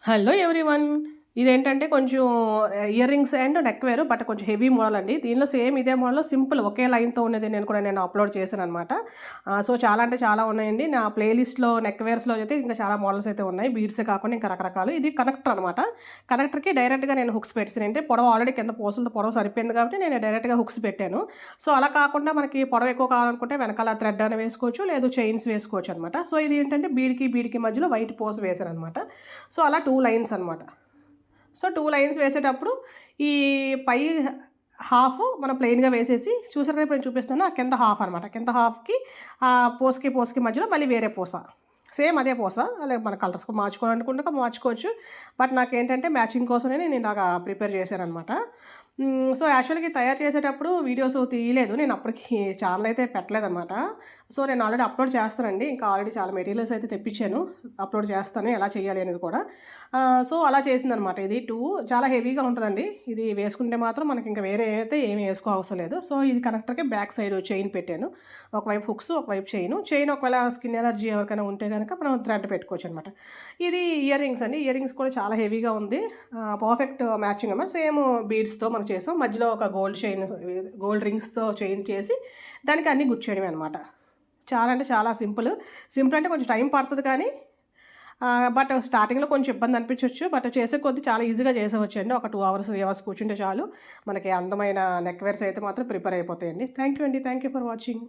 Hello everyone ఇదేంటంటే కొంచెం ear rings and neck వేరు బట్ కొంచెం హెవీ మోడల్ అండి. దీనిలో సేమ్ ఇదే మోడల్ సింపుల్ ఒకే లైన్తో ఉన్నది నేను కూడా నేను అప్లోడ్ చేశాను అనమాట సో చాలా అంటే చాలా ఉన్నాయండి. నా ప్లేలిస్ట్లో నెక్ వేర్స్లో అయితే ఇంకా చాలా మోడల్స్ అయితే ఉన్నాయి. బీడ్స్ కాకుండా ఇంకా రకరకాలు. ఇది కనెక్టర్ అనమాట కనెక్టర్కి డైరెక్ట్గా నేను హుక్స్ పెట్టాను అంటే పొడవ ఆల్రెడీ కింద పోసలతో పొడవ సరిపోయింది కాబట్టి నేను డైరెక్ట్గా హుక్స్ పెట్టాను. సో అలా కాకుండా మనకి పొడవ ఎక్కువ కావాలనుకుంటే వెనకాల థ్రెడ్ అని వేసుకోవచ్చు లేదు చైన్స్ వేసుకోవచ్చు అనమాట సో ఇది ఏంటంటే బీడికి బీడ్కి మధ్యలో వైట్ పోస్ వేశాను అనమాట సో అలా టూ లైన్స్ అనమాట సో టూ లైన్స్ వేసేటప్పుడు ఈ పై హాఫ్ మనం ప్లెయిన్గా వేసేసి చూసారు కదా ఇప్పుడు నేను చూపిస్తున్నాను ఆ కింద హాఫ్ అనమాట కింద హాఫ్కి ఆ పోస్కి పోస్కి మధ్యలో మళ్ళీ వేరే పోస. సేమ్ అదే పోస అలాగే మన కలర్స్ మార్చుకోవాలనుకుంటే మార్చుకోవచ్చు. బట్ నాకు ఏంటంటే మ్యాచింగ్ కోసమే నేను ఇలాగా ప్రిపేర్ చేశాను అనమాట సో యాక్చువల్గా తయారు చేసేటప్పుడు వీడియోస్ తీయలేదు. నేను అప్పటికి ఛానల్ అయితే పెట్టలేదన్నమాట. సో నేను ఆల్రెడీ అప్లోడ్ చేస్తానండి. ఇంకా ఆల్రెడీ చాలా మెటీరియల్స్ అయితే తెప్పించాను. అప్లోడ్ చేస్తాను. ఎలా చేయాలి అనేది కూడా. సో అలా చేసిందనమాట ఇది టూ. చాలా హెవీగా ఉంటుందండి. ఇది వేసుకుంటే మాత్రం మనకి ఇంకా వేరే అయితే ఏమీ వేసుకో అవసరం లేదు. సో ఇది కనెక్టర్కి బ్యాక్ సైడ్ చైన్ పెట్టాను. ఒకవైపు హుక్స్ ఒకవైపు చైన్ చైన్ ఒకవేళ స్కిన్ ఎలర్జీ ఎవరికైనా ఉంటే కనుక మనం థ్రెడ్ పెట్టుకోవచ్చు అనమాట ఇది ఇయర్ రింగ్స్ అండి. ఇయర్ రింగ్స్ కూడా చాలా హెవీగా ఉంది. పర్ఫెక్ట్ మ్యాచింగ్ అనమాట సేమ్ బీడ్స్తో మనకి చేసాం మధ్యలో ఒక గోల్డ్ చైన్ గోల్డ్ రింగ్స్తో చైన్ చేసి దానికి అన్నీ గుచ్చేయడమే అనమాట చాలా అంటే చాలా సింపుల్. సింపుల్ అంటే కొంచెం టైం పడుతుంది కానీ బట్ స్టార్టింగ్లో కొంచెం ఇబ్బంది అనిపించవచ్చు బట్ చేసే కొద్దీ చాలా ఈజీగా చేసేవచ్చు అండి. ఒక టూ అవర్స్ త్రీ అవర్స్ కూర్చుంటే చాలు. మనకి అందమైన నెక్ వేర్స్ అయితే మాత్రం ప్రిపేర్ అయిపోతాయండి. థ్యాంక్ యూ అండి. Thank you for watching.